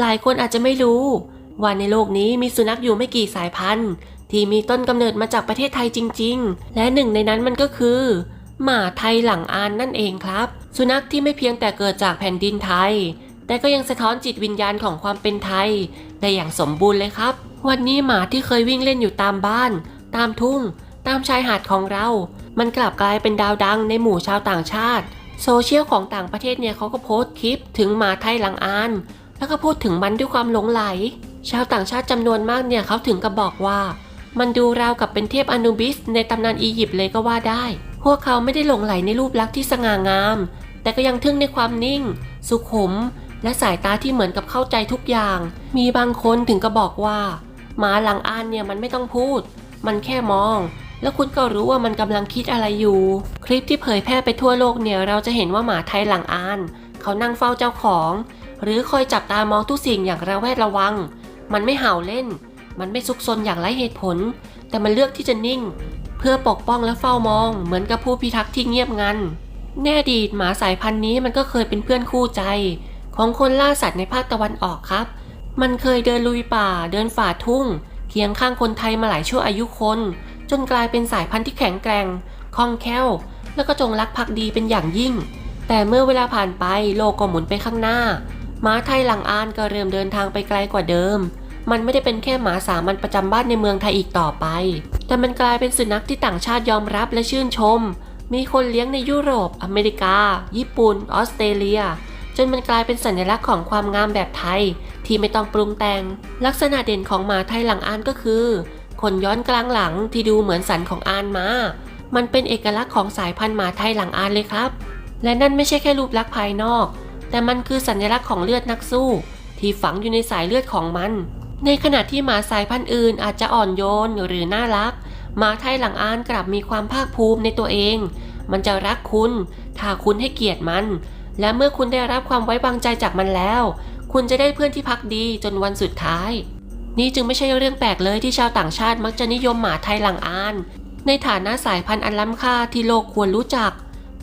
หลายคนอาจจะไม่รู้ ว่าในโลกนี้มีสุนัขอยู่ไม่กี่สายพันธุ์ ที่มีต้นกำเนิดมาจากประเทศไทยจริง ๆ และหนึ่งในนั้นมันก็คือ หมาไทยหลังอานนั่นเองครับ สุนัขที่ไม่เพียงแต่เกิดจากแผ่นดินไทย แต่ก็ยังสะท้อนจิตวิญญาณของความเป็นไทย ได้อย่างสมบูรณ์เลยครับ วันนี้หมาที่เคยวิ่งเล่นอยู่ตามบ้าน ตามทุ่ง ตามชายหาดของเรา มันกลับกลายเป็นดาวดังในหมู่ชาวต่างชาติ โซเชียลของต่างประเทศเนี่ยเขาก็โพสต์คลิปถึงหมาไทยหลังอาน แล้วก็พูดถึงมันด้วยความหลงไหล ชาวต่างชาติจำนวนมากเนี่ยเขาถึงกับบอกว่า มันดูราวกับเป็นเทพอนูบิสในตำนานอียิปต์เลยก็ว่าได้ พวกเขาไม่ได้หลงไหลในรูปลักษณ์ที่สง่างาม แต่ก็ยังทึ่งในความนิ่ง สุขุม และสายตาที่เหมือนกับเข้าใจทุกอย่าง มีบางคนถึงก็บอกว่าหมาหลังอานเนี่ยมันไม่ต้องพูด มันแค่มอง แล้วคุณก็รู้ว่ามันกำลังคิดอะไรอยู่ คลิปที่เผยแพร่ไปทั่วโลกเนี่ยเราจะเห็นว่าหมาไทยหลังอาน เขานั่งเฝ้าเจ้าของ หรือคอยจับตามองทุกสิ่งอย่างระแวดระวัง มันไม่เห่าเล่น มันไม่ซุกซนอย่างไร้เหตุผล แต่มันเลือกที่จะนิ่ง เพื่อปกป้องและเฝ้ามอง เหมือนกับผู้พิทักษ์ที่เงียบงัน แน่ดีหมาสายพันธุ์นี้มันก็เคยเป็นเพื่อนคู่ใจ ของคนล่าสัตว์ในภาคตะวันออกครับ มันเคยเดินลุยป่า เดินฝ่าทุ่ง เคียงข้างคนไทยมาหลายชั่วอายุคน จนกลายเป็นสายพันธุ์ที่แข็งแกร่งคล่องแคล่ว แล้วก็จงรักภักดีเป็นอย่างยิ่ง แต่เมื่อเวลาผ่านไปโลกก็หมุนไปข้างหน้า มาไทยหลังอานก็เริ่มเดินทางไปไกลกว่าเดิม มันไม่ได้เป็นแค่หมาสามัญประจำบ้านในเมืองไทยอีกต่อไป แต่มันกลายเป็นสุนัขที่ต่างชาติยอมรับและชื่นชม มีคนเลี้ยงในยุโรป อเมริกา ญี่ปุ่น ออสเตรเลีย จนมันกลายเป็นสัญลักษณ์ของความงามแบบไทย ที่ไม่ต้องปรุงแต่ง ลักษณะเด่นของหมาไทยหลังอานก็คือขนย้อนกลางหลังที่ดูเหมือนสันของอานมา มันเป็นเอกลักษณ์ของสายพันธุ์หมาไทยหลังอานเลยครับ และนั่นไม่ใช่แค่รูปลักษณ์ภายนอก แต่มันคือสัญลักษณ์ของเลือดนักสู้ ที่ฝังอยู่ในสายเลือดของมัน ในขณะที่หมาสายพันธุ์อื่นอาจจะอ่อนโยนหรือน่ารัก หมาไทยหลังอานกลับมีความภาคภูมิในตัวเอง มันจะรักคุณ ถ้าคุณให้เกียรติมัน และเมื่อคุณได้รับความไว้วางใจจากมันแล้ว คุณจะได้เพื่อนที่พักดีจนวันสุดท้าย นี่จึงไม่ใช่เรื่องแปลกเลยที่ชาวต่างชาติมักจะนิยมหมาไทยหลังอาน ในฐานะสายพันธุ์อันล้ำค่าที่โลกควรรู้จัก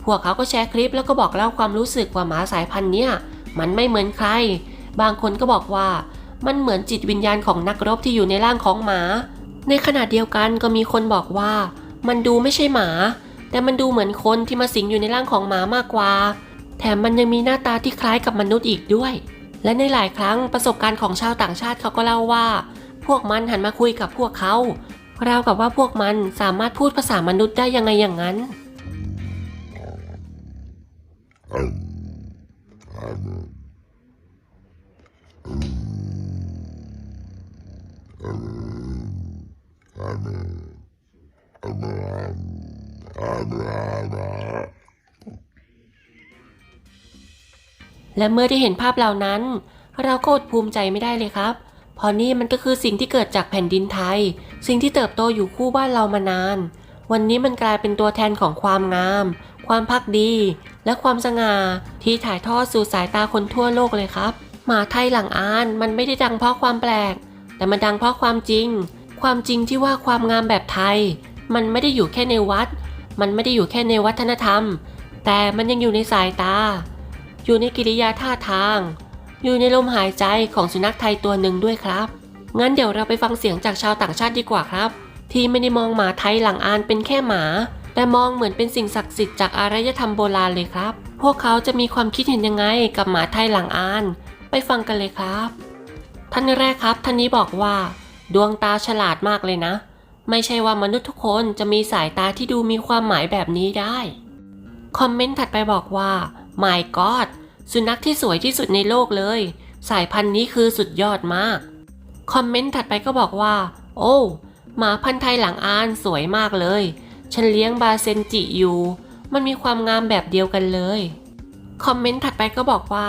พวกเขาก็แชร์คลิปแล้วก็บอกเล่าความรู้สึกว่าหมาสายพันธุ์เนี้ยมันไม่เหมือนใคร บางคนก็บอกว่ามันเหมือนจิตวิญญาณของนักรบที่อยู่ในร่างของหมา ในขณะเดียวกันก็มีคนบอกว่า มันดูไม่ใช่หมา แต่มันดูเหมือนคนที่มาสิงอยู่ในร่างของหมามากกว่า แถมมันยังมีหน้าตาที่คล้ายกับมนุษย์อีกด้วย และในหลายครั้งประสบการณ์ของชาวต่างชาติเขาก็เล่าว่า พวกมันหันมาคุยกับพวกเขาราวกับว่าพวกมันสามารถพูดภาษามนุษย์ได้ยังไงอย่างนั้น และเมื่อได้เห็นภาพเหล่านั้น เราก็อดภูมิใจไม่ได้เลยครับเพราะนี่มันก็คือสิ่งที่เกิดจากแผ่นดินไทย สิ่งที่เติบโตอยู่คู่บ้านเรามานาน วันนี้มันกลายเป็นตัวแทนของความงาม ความพักดี และความสง่าที่ถ่ายทอดสู่สายตาคนทั่วโลกเลยครับ หมาไทยหลังอานมันไม่ได้ดังเพราะความแปลก แต่มันดังเพราะความจริง ความจริงที่ว่าความงามแบบไทย มันไม่ได้อยู่แค่ในวัด มันไม่ได้อยู่แค่ในวัฒนธรรม แต่มันยังอยู่ในสายตา อยู่ในกิริยาท่าทาง อยู่ในลมหายใจของสุนัขไทยตัวหนึ่งด้วยครับ งั้นเดี๋ยวเราไปฟังเสียงจากชาวต่างชาติดีกว่าครับ ที่ไม่ได้มองหมาไทยหลังอานเป็นแค่หมา แต่มองเหมือนเป็นสิ่งศักดิ์สิทธิ์จากอารยธรรมโบราณเลยครับ พวกเขาจะมีความคิดเห็นยังไงกับหมาไทยหลังอาน ไปฟังกันเลยครับ ท่านแรกครับ ท่านนี้บอกว่า ดวงตาฉลาดมากเลยนะ ไม่ใช่ว่ามนุษย์ทุกคนจะมีสายตาที่ดูมีความหมายแบบนี้ได้ คอมเมนต์ถัดไปบอกว่า my god สุนัขที่สวยที่สุดในโลกเลย สายพันธุ์นี้คือสุดยอดมาก คอมเมนต์ถัดไปก็บอกว่า โอ้หมาพันธุ์ไทยหลังอานสวยมากเลย ฉันเลี้ยงบาเซนจิอยู่ มันมีความงามแบบเดียวกันเลย คอมเมนต์ถัดไปก็บอกว่า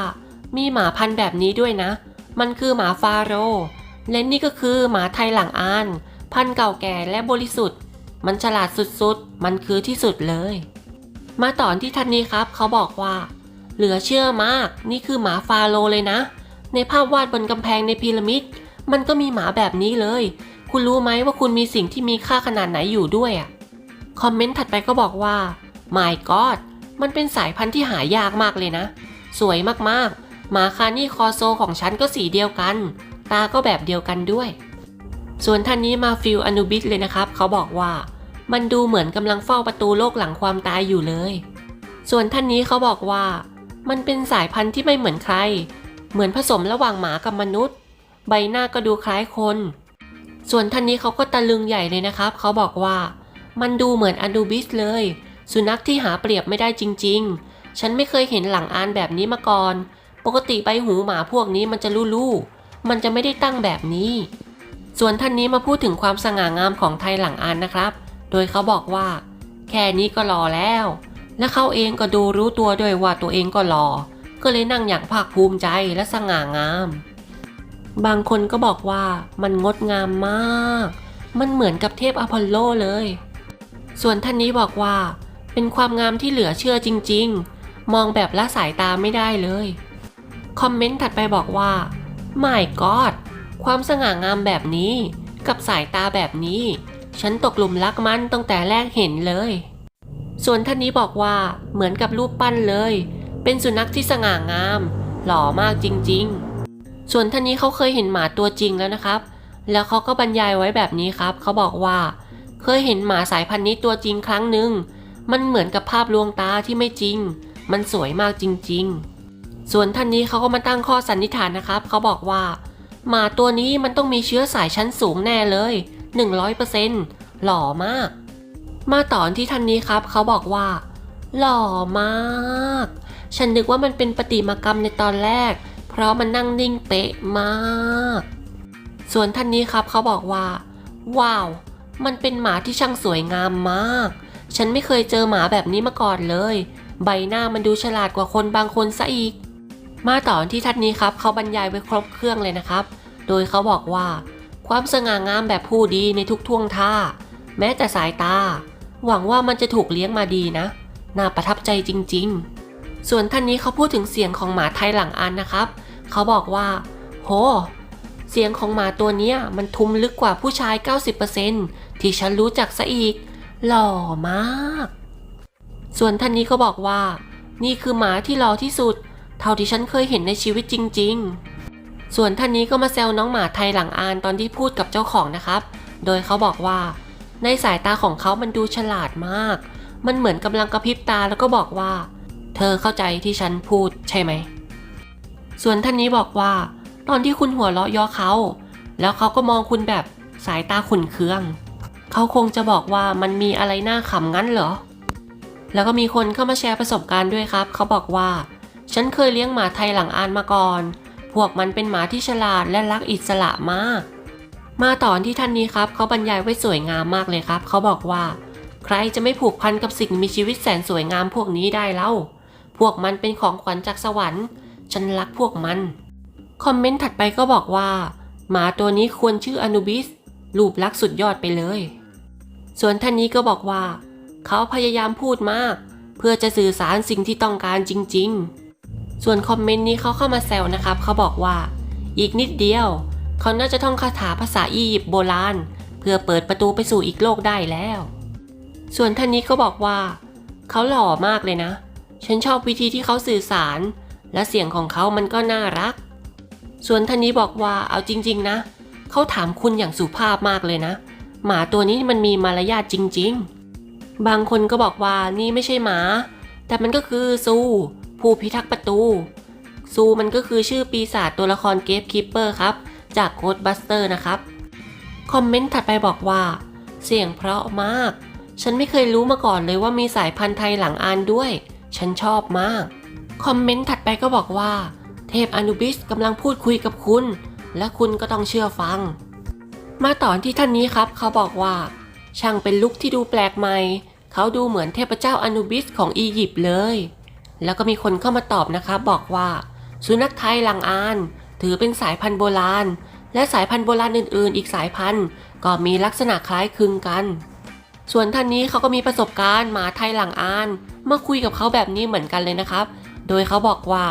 มีหมาพันธุ์แบบนี้ด้วยนะ มันคือหมาฟาโร และนี่ก็คือหมาไทยหลังอาน พันธุ์เก่าแก่และบริสุทธิ์ มันฉลาดสุดๆ มันคือที่สุดเลย มาตอนที่ท่านนี้ครับ เขาบอกว่า เหลือเชื่อมาก นี่คือหมาฟาโรเลยนะ ในภาพวาดบนกำแพงในพีระมิด มันก็มีหมาแบบนี้เลย คุณรู้ไหมว่าคุณมีสิ่งที่มีค่าขนาดไหนอยู่ด้วยอะ คอมเมนต์ถัดไปก็บอกว่า my god มันเป็นสายพันธุ์ที่หายากมากเลยนะ สวยมากๆ หมาคานี่คอโซของฉันก็สีเดียวกัน ตาก็แบบเดียวกันด้วย ส่วนท่านนี้มาฟิลอนุบิสเลยนะครับ เขาบอกว่า มันดูเหมือนกำลังเฝ้าประตูโลกหลังความตายอยู่เลย ส่วนท่านนี้เขาบอกว่า มันเป็นสายพันธุ์ที่ไม่เหมือนใคร เหมือนผสมระหว่างหมากับมนุษย์ ใบหน้าก็ดูคล้ายคน ส่วนท่านนี้เขาก็ตะลึงใหญ่เลยนะครับ เขาบอกว่า มันดูเหมือนอนูบิสเลย สุนัขที่หาเปรียบไม่ได้จริง ๆ ฉันไม่เคยเห็นหลังอานแบบนี้มาก่อน ปกติใบหูหมาพวกนี้มันจะลู่ๆมันจะไม่ได้ตั้งแบบนี้ ส่วนท่านนี้มาพูดถึงความสง่างามของไทยหลังอานนะครับ โดยเขาบอกว่า แค่นี้ก็รอแล้ว และเขาเองก็ดูรู้ตัวด้วยว่าตัวเองก็รอ ก็เลยนั่งอย่างภาคภูมิใจและสง่างาม บางคนก็บอกว่ามันงดงามมาก มันเหมือนกับเทพอพอลโลเลย ส่วนท่านนี้บอกว่า เป็นความงามที่เหลือเชื่อจริง ๆ มองแบบละสายตาไม่ได้เลย คอมเมนต์ถัดไปบอกว่า My God ความสง่างามแบบนี้ กับสายตาแบบนี้ ฉันตกหลุมรักมันตั้งแต่แรกเห็นเลย ส่วนท่านนี้บอกว่าเหมือนกับรูปปั้นเลย เป็นสุนัขที่สง่างาม หล่อมากจริง ๆ ส่วนท่านนี้เขาเคยเห็นหมาตัวจริงแล้วนะครับ แล้วเขาก็บรรยายไว้แบบนี้ครับ เขาบอกว่า เคยเห็นหมาสายพันธุ์นี้ตัวจริงครั้งหนึ่ง มันเหมือนกับภาพลวงตาที่ไม่จริง มันสวยมากจริง ๆ ส่วนท่านนี้เขาก็มาตั้งข้อสันนิษฐานนะครับ เขาบอกว่า หมาตัวนี้มันต้องมีเชื้อสายชั้นสูงแน่เลย 100%หล่อมาก มาต่อที่ท่านนี้ครับ เขาบอกว่า หล่อมาก ฉันนึกว่ามันเป็นประติมากรรมในตอนแรก เพราะมันนั่งนิ่งเป๊ะมาก ส่วนท่านนี้ครับเขาบอกว่า ว้าว มันเป็นหมาที่ช่างสวยงามมาก ฉันไม่เคยเจอหมาแบบนี้มาก่อนเลย ใบหน้ามันดูฉลาดกว่าคนบางคนซะอีก มาต่อที่ท่านนี้ครับ เขาบรรยายไว้ครบเครื่องเลยนะครับ โดยเขาบอกว่า ความสง่างามแบบผู้ดีในทุกท่วงท่า แม้แต่สายตา หวังว่ามันจะถูกเลี้ยงมาดีนะ น่าประทับใจจริง ๆ ส่วนท่านนี้เขาพูดถึงเสียงของหมาไทยหลังอันนะครับ เขาบอกว่า โห เสียงของหมาตัวนี้มันทุ้มลึกกว่าผู้ชาย 90% ที่ฉันรู้จักซะอีก หล่อมาก ส่วนท่านนี้ก็บอกว่า นี่คือหมาที่หล่อที่สุด เท่าที่ฉันเคยเห็นในชีวิตจริง ๆ ส่วนท่านนี้ก็มาแซวน้องหมาไทยหลังอานตอนที่พูดกับเจ้าของนะครับ โดยเขาบอกว่า ในสายตาของเขามันดูฉลาดมาก มันเหมือนกำลังกระพริบตาแล้วก็บอกว่า เธอเข้าใจที่ฉันพูดใช่ไหม ส่วนท่านนี้บอกว่า ตอนที่คุณหัวเราะย่อเขา แล้วเขาก็มองคุณแบบสายตาขุ่นเคือง เขาคงจะบอกว่ามันมีอะไรน่าขำงั้นเหรอ แล้วก็มีคนเข้ามาแชร์ประสบการณ์ด้วยครับ เขาบอกว่า ฉันเคยเลี้ยงหมาไทยหลังอานมาก่อน พวกมันเป็นหมาที่ฉลาดและรักอิสระมาก มาตอนที่ท่านนี้ครับเขาบรรยายไว้สวยงามมากเลยครับ เขาบอกว่า ใครจะไม่ผูกพันกับสิ่งมีชีวิตแสนสวยงามพวกนี้ได้เล่า พวกมันเป็นของขวัญจากสวรรค์ ฉันรักพวกมัน คอมเมนต์ถัดไปก็บอกว่าหมาตัวนี้ควรชื่ออนุบิสรูปลักษณ์สุดยอดไปเลย ส่วนท่านนี้ก็บอกว่า เขาพยายามพูดมาก เพื่อจะสื่อสารสิ่งที่ต้องการจริง ๆ ส่วนคอมเมนต์นี้เขาเข้ามาแซวนะครับ เขาบอกว่า อีกนิดเดียว เขาน่าจะท่องคาถาภาษาอียิปต์โบราณ เพื่อเปิดประตูไปสู่อีกโลกได้แล้ว ส่วนท่านนี้ก็บอกว่า เขาหล่อมากเลยนะ ฉันชอบวิธีที่เขาสื่อสาร และเสียงของเขามันก็น่ารัก ส่วนท่านนี้บอกว่าเอาจริง ๆ นะ เขาถามคุณอย่างสุภาพมากเลยนะ หมาตัวนี้มันมีมารยาทจริง ๆ บางคนก็บอกว่านี่ไม่ใช่หมา แต่มันก็คือซูผู้พิทักษ์ประตู ซูมันก็คือชื่อปีศาจตัวละครเกฟคิปเปอร์ครับ จากโ o ดบัสเตอร์นะครับ คอมเมนต์ถัดไปบอกว่า เสียงเพราะมาก ฉันไม่เคยรู้มาก่อนเลยว่ามีสายพันธุ์ไทยหลังอานด้วย ฉันชอบมาก คอมเมนต์ถัดไปก็บอกว่า เทพอนุบิสกำลังพูดคุยกับคุณ และคุณก็ต้องเชื่อฟัง มาตอนที่ท่านนี้ครับ เขาบอกว่า ช่างเป็นลุคที่ดูแปลกใหม่ เขาดูเหมือนเทพเจ้าอนุบิสของอียิปต์เลย แล้วก็มีคนเข้ามาตอบนะครับอกว่า สุนัขไทยหลังอาน ถือเป็นสายพันธุ์โบราณ และสายพันธุ์โบราณอื่นๆ อีกสายพันธุ์ ก็มีลักษณะคล้ายคลึงกัน ส่วนท่านนี้เขาก็มีประสบการณ์หมาไทยหลังอานเมื่อคุยกับเขาแบบนี้เหมือนกันเลยนะครับ โดยเขาบอกว่า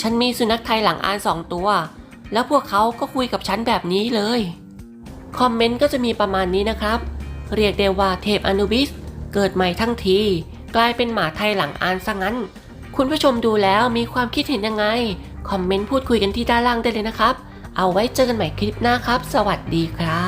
ฉันมีสุนัขไทยหลังอานสองตัว แล้วพวกเขาก็คุยกับฉันแบบนี้เลย คอมเมนต์ก็จะมีประมาณนี้นะครับ เรียกได้ว่าเทพอนุบิส เกิดใหม่ทั้งที กลายเป็นหมาไทยหลังอานซะงั้น คุณผู้ชมดูแล้วมีความคิดเห็นยังไง คอมเมนต์พูดคุยกันที่ด้านล่างได้เลยนะครับ เอาไว้เจอกันใหม่คลิปหน้าครับ สวัสดีครับ